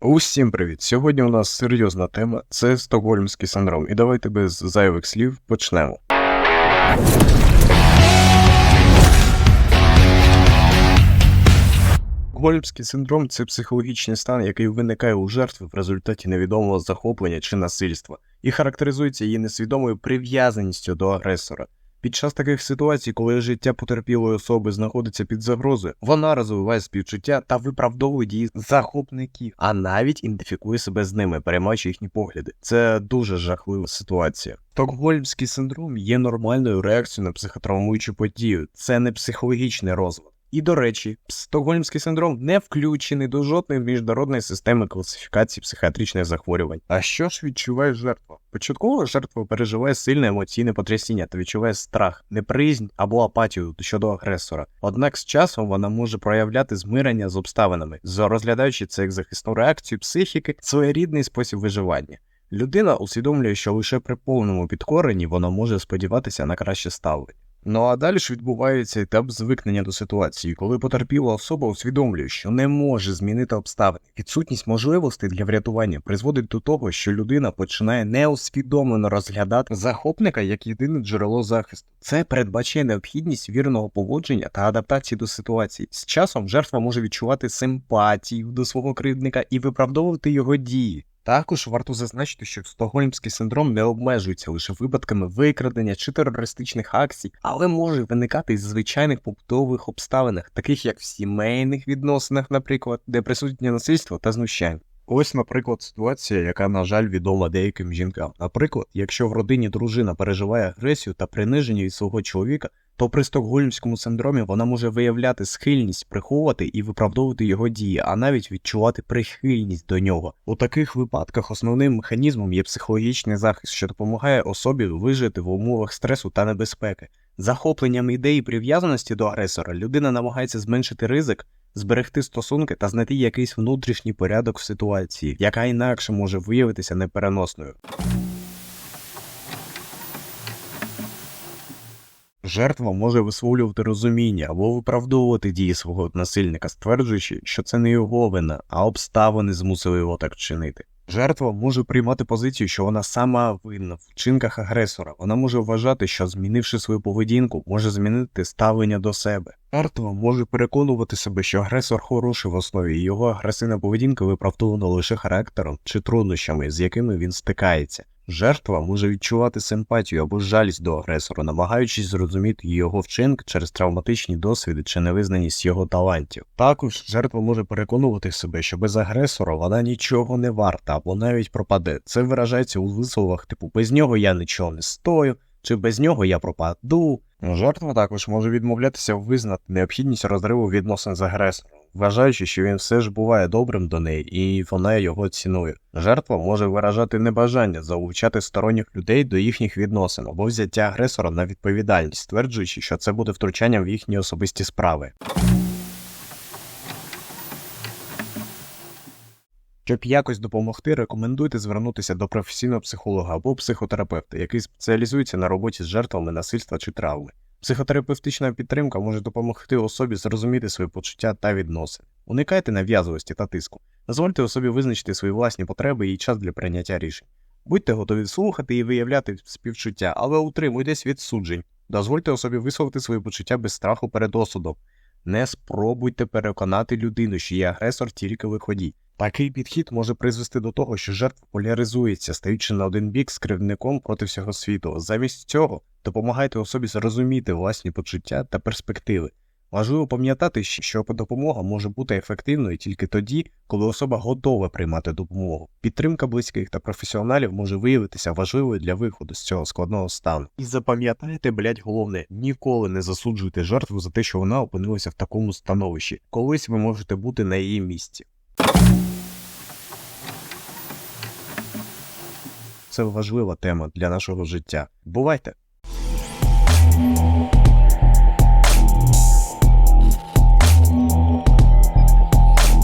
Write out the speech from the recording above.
Усім привіт! Сьогодні у нас серйозна тема це стокгольмський синдром. І давайте без зайвих слів почнемо. Стокгольмський синдром це психологічний стан, який виникає у жертви в результаті невідомого захоплення чи насильства, і характеризується її несвідомою прив'язаністю до агресора. Під час таких ситуацій, коли життя потерпілої особи знаходиться під загрозою, вона розвиває співчуття та виправдовує дії захопників, а навіть ідентифікує себе з ними, переймаючи їхні погляди. Це дуже жахлива ситуація. Стокгольмський синдром є нормальною реакцією на психотравмуючу подію. Це не психологічний розлад. І до речі, стокгольмський синдром не включений до жодної міжнародної системи класифікації психіатричних захворювань. А що ж відчуває жертва? Початково жертва переживає сильне емоційне потрясіння та відчуває страх, неприязнь або апатію щодо агресора. Однак з часом вона може проявляти змирення з обставинами, розглядаючи це як захисну реакцію психіки, своєрідний спосіб виживання. Людина усвідомлює, що лише при повному підкоренні вона може сподіватися на краще ставлення. Ну а далі відбувається етап звикнення до ситуації, коли потерпіла особа усвідомлює, що не може змінити обставини. Відсутність можливостей для врятування призводить до того, що людина починає неусвідомлено розглядати захопника як єдине джерело захисту. Це передбачає необхідність вірного поводження та адаптації до ситуації. З часом жертва може відчувати симпатію до свого кривдника і виправдовувати його дії. Також варто зазначити, що стокгольмський синдром не обмежується лише випадками викрадення чи терористичних акцій, але може виникати із звичайних побутових обставинах, таких як в сімейних відносинах, наприклад, де присутнє насильство та знущання. Ось, наприклад, ситуація, яка, на жаль, відома деяким жінкам. Наприклад, якщо в родині дружина переживає агресію та приниження від свого чоловіка, то при стокгольмському синдромі вона може виявляти схильність приховувати і виправдовувати його дії, а навіть відчувати прихильність до нього. У таких випадках основним механізмом є психологічний захист, що допомагає особі вижити в умовах стресу та небезпеки. Захопленням ідеї прив'язаності до агресора людина намагається зменшити ризик, зберегти стосунки та знайти якийсь внутрішній порядок в ситуації, яка інакше може виявитися непереносною. Жертва може висловлювати розуміння або виправдовувати дії свого насильника, стверджуючи, що це не його вина, а обставини змусили його так чинити. Жертва може приймати позицію, що вона сама винна в вчинках агресора. Вона може вважати, що змінивши свою поведінку, може змінити ставлення до себе. Жертва може переконувати себе, що агресор хороший в основі, і його агресивна поведінка виправдована лише характером чи труднощами, з якими він стикається. Жертва може відчувати симпатію або жалість до агресора, намагаючись зрозуміти його вчинок через травматичні досвіди чи невизнаність його талантів. Також жертва може переконувати себе, що без агресора вона нічого не варта або навіть пропаде. Це виражається у висловах типу без нього я нічого не стою, чи без нього я пропаду. Жертва також може відмовлятися визнати необхідність розриву відносин з агресором вважаючи, що він все ж буває добрим до неї і вона його цінує. Жертва може виражати небажання залучати сторонніх людей до їхніх відносин або взяття агресора на відповідальність, стверджуючи, що це буде втручанням в їхні особисті справи. Щоб якось допомогти, рекомендуйте звернутися до професійного психолога або психотерапевта, який спеціалізується на роботі з жертвами насильства чи травми. Психотерапевтична підтримка може допомогти особі зрозуміти свої почуття та відносини. Уникайте нав'язливості та тиску. Дозвольте особі визначити свої власні потреби і час для прийняття рішень. Будьте готові слухати і виявляти співчуття, але утримуйтесь від суджень. Дозвольте особі висловити свої почуття без страху перед осудом. Не спробуйте переконати людину, що є агресор тільки виході. Такий підхід може призвести до того, що жертва поляризується, стаючи на один бік з кривдником проти всього світу. Замість цього допомагайте особі зрозуміти власні почуття та перспективи. Важливо пам'ятати, що допомога може бути ефективною тільки тоді, коли особа готова приймати допомогу. Підтримка близьких та професіоналів може виявитися важливою для виходу з цього складного стану. І запам'ятайте, блять, головне, ніколи не засуджуйте жертву за те, що вона опинилася в такому становищі. Колись ви можете бути на її місці. Це важлива тема для нашого життя. Бувайте!